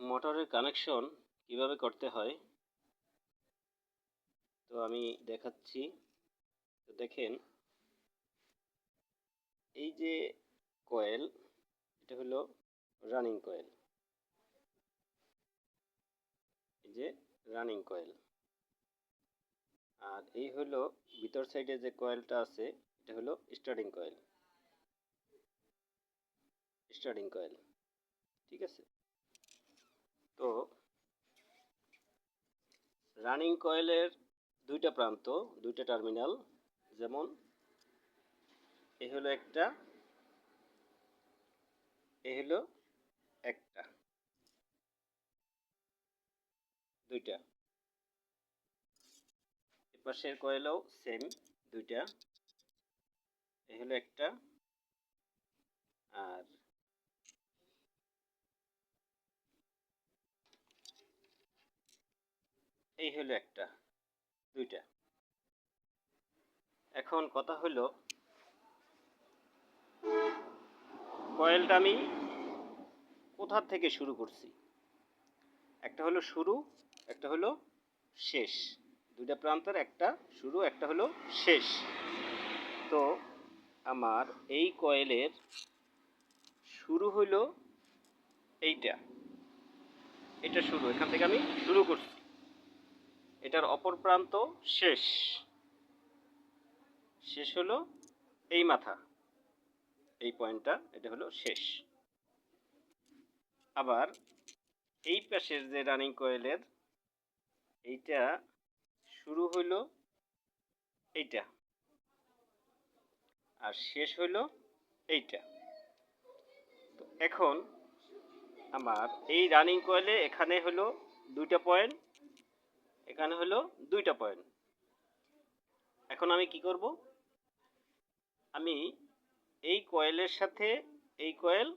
মোটরের কানেকশন কীভাবে করতে হয়? তো আমি দেখাচ্ছি। তো দেখেন, এই যে কয়েল এটা হলো রানিং কয়েল এই যে রানিং কয়েল আর এই হলো ভিতর সাইডে যে কয়েলটা আছে, এটা হলো স্টার্টিং কয়েল স্টার্টিং কয়েল ঠিক আছে? তো রানিং কয়েলের দুইটা প্রান্ত, দুইটা টার্মিনাল যেমন এ হলো একটা, এ হলো একটা, দুইটা। এপাশের কয়েলও সেম দুইটা। এ হলো একটা আর এই হলো একটা, দুইটা। এখন কথা হলো, কয়েলটা আমি কোথা থেকে শুরু করছি? একটা হলো শুরু, একটা হলো শেষ। দুইটা প্রান্তের একটা শুরু, একটা হলো শেষ। তো আমার এই কয়েলের শুরু হলো এইটা। এটা শুরু, এখান থেকে আমি শুরু করছি। এটার অপর প্রান্ত শেষ। শেষ হলো এই মাথা। এই পয়েন্টটা, এটা হলো শেষ। আবার এই পাশের যে রানিং কয়েলের, এইটা শুরু হইল এইটা। আর শেষ হইল এইটা। তো এখন আমার এই রানিং কয়েলে এখানে হলো দুইটা পয়েন্ট এখানে হলো দুইটা পয়েন্ট এখন আমি কি করব? আমি এই কয়েলের সাথে এই কয়েল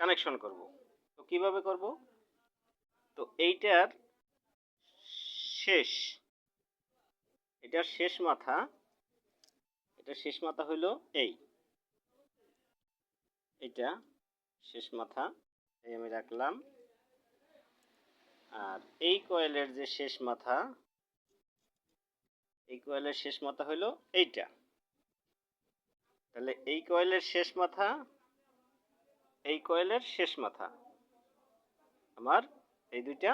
কানেকশন করব। তো কীভাবে করব? তো এইটার শেষ, এটার শেষ মাথা, এটার শেষ মাথা হলো এই। এটা শেষ মাথা, এই আমি রাখলাম। আর এই কয়েলের যে শেষ মাথা, এই কয়েলের শেষ মাথা হলো এইটা। তাহলে এই কয়েলের শেষ মাথা, এই কয়েলের শেষ মাথা, আমার এই দুইটা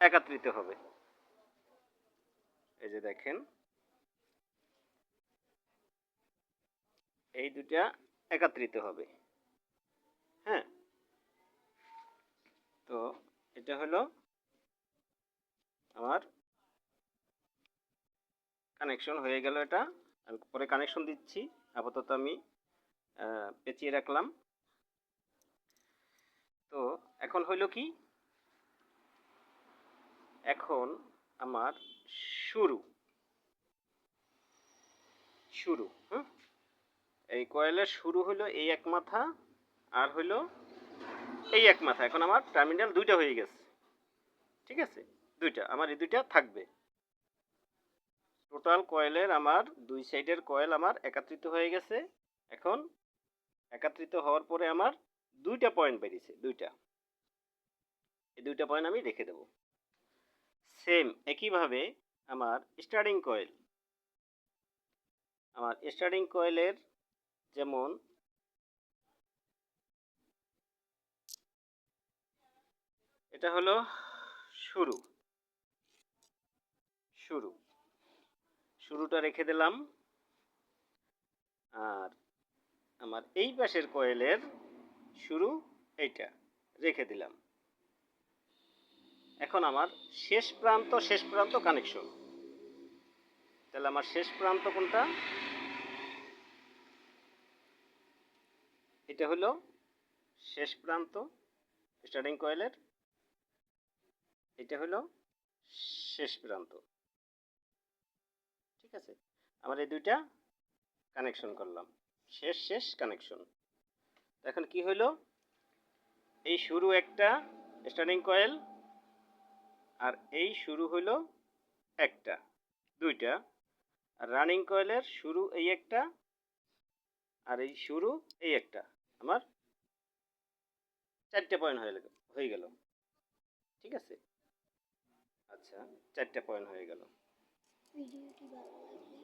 একাত্রিত হবে। এই যে দেখেন, এই দুইটা একাত্রিত হবে। হ্যাঁ? তো এটা হলো আমার কানেকশন হয়ে গেল এটা। আমি পরে কানেকশন দিচ্ছি। আপাতত আমি পেঁচিয়ে রাখলাম। তো এখন হইল কি? এখন আমার শুরু। শুরু, হুম? এই কয়েলের শুরু হলো এই এক মাথা, আর হইল এই এক মাথা। এখন আমার টার্মিনাল দুইটা হয়ে গেছে। ঠিক আছে? দুইটা। আমার এই দুইটা থাকবে। টোটাল কয়েলের আমার দুই সাইডের কয়েল আমার একাত্রিত হয়ে গেছে। এখন একাত্রিত হওয়ার পরে আমার দুইটা পয়েন্ট বেরিয়েছে, দুইটা। এই দুইটা পয়েন্ট আমি রেখে দেব। সেম একইভাবে আমার স্টার্টিং কয়েল আমার স্টার্টিং কয়েলের যেমন এটা হলো শুরু। শুরু। শুরুটা রেখে দিলাম। আর আমার এই পাশের কয়েলের শুরু এইটা রেখে দিলাম। এখন আমার শেষ প্রান্ত শেষ প্রান্ত কানেকশন তাহলে আমার শেষ প্রান্ত কোনটা? এটা হলো শেষ প্রান্ত স্টার্টিং কয়েলের এটা হলো শেষ প্রান্ত। ঠিক আছে? আমার এই দুইটা কানেকশন করলাম। শেষ শেষ কানেকশন এখন কি হলো? এই শুরু একটা স্টার্টিং কয়েল আর এই শুরু হলো একটা, দুইটা। আর রানিং কয়েলের শুরু এই একটা আর এই শুরু এই একটা। আমার চারটে পয়েন্ট হয়ে গেল হয়ে গেল। ঠিক আছে? আচ্ছা চারটে পয়েন্ট হয়ে গেল। ভিডিওটি ভালো লাগলে